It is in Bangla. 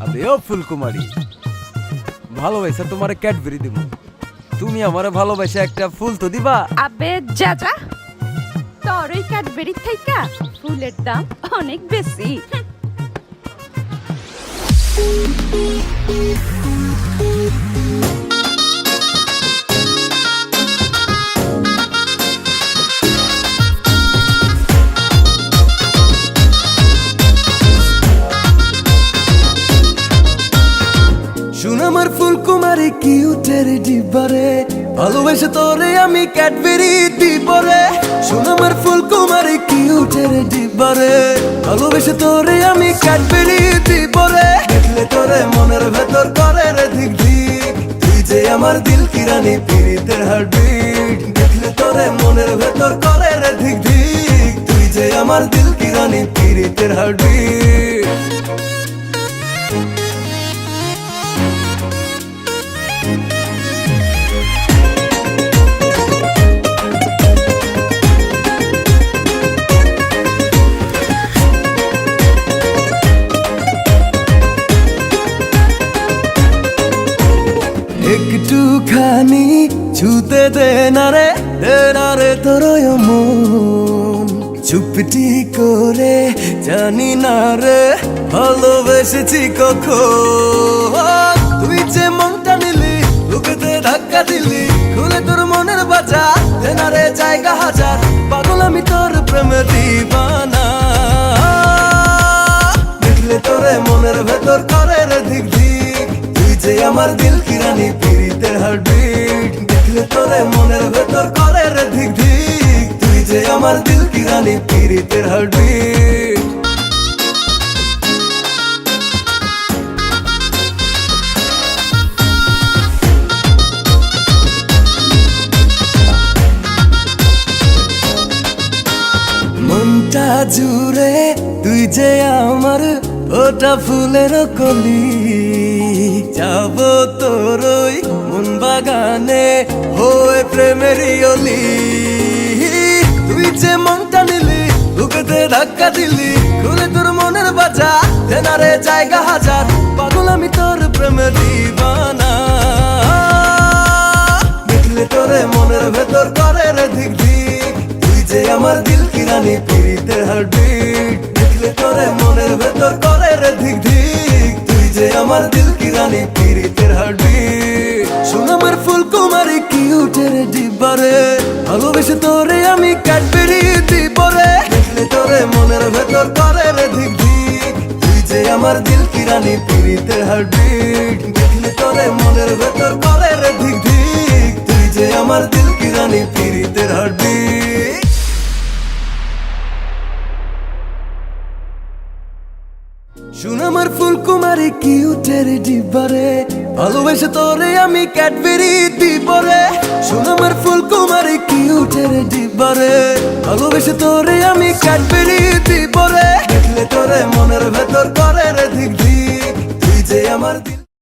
ও ফুলকুমারী, ভালোবাসা তোমারে ক্যাডবেরি দিব। তুমি আমারে ভালোবাসা একটা ফুল তো দিবা? আবে, যা যা। তোর ওই ক্যাডবেরি থাইকা ফুলের দাম অনেক বেশি। ফুলকুমারী কিউটের ডিবারে ভালোবেসে তোরে আমি ক্যাডবেরি দিবরে। শুন আমার ফুলকুমারী কিউটের ডিবারে ভালোবেসে তোরে আমি ক্যাডবেরি দিবরে। দেখলে তোরে মনের ভেতর করে রে দিক দিক তুই যে আমার দিল কিরানি পিরিতের হার্টবিট। দেখলে তোরে মনের ভেতর করে রে দিক দিক তুই যে আমার দিল কিরানি পিরিতের হার্টবিট। একটুখানি ছুতে দে না রে, দে না রে তোর মন। চুপটি করে জানি না রে, ভালোবেসেছি কখন। তুই যে মনটা নিলি, বুকেতে ধাক্কা দিলি, খুলে তোর মনের বাজা দে না রে জায়গা হাজার, পাগল আমি তোর প্রেমে দিবানা। দেখলে তোরে মনের ভেতর করে রে দিক দিক, তুই যে আমার দিল কিরানি আমার দিল কিরানি পিরিতের হার্টবিট মনটা জুড়ে তুই যে আমার ওটা ফুলের কলি। যে মনটা নিলি, বুকেতে ধাক্কা দিলি, খুলে তোর মনের বাজা দেনারে জায়গা হাজার, পাগল আমি তোর প্রেমে দিবানা। দেখলে তোরে মনের ভেতর করে রে দিক দিক তুই যে আমার দিল কিরানি পিরিতের হার্টবিট দেখলে তোরে মনের ভেতর করে রে দিক দিক তুই যে আমার দিল কিরানি পিরিতের হার্টবিট শুন আমার ফুলকুমারী কিউটের ডিবারে ভালোবেসে তোরে আমি ক্যাডবেরি দিবরে দেখলে তোরে মনের ভেতর করে রে ধিক ধিক। তুই যে আমার দিল কিরানি পিড়িতে হার্টবিট দেখলে তোরে মনের ভেতর করে রে ধিক ধিক। তুই যে আমার দিল কিরানি পিড়িতে হার্টবিট শুন আমার ফুলকুমারি কি উঠের ডিবারে ভালোবেসে তোরে আমি ক্যাডবেরি ডিবারে শুন আমার ফুলকুমারি কি উঠের ডিবারে ভালোবেসে তোরে আমি ক্যাডবেরি ডিবারে দেখলে তোরে মনের ভেতর করে রে দিক দিক তুই যে আমার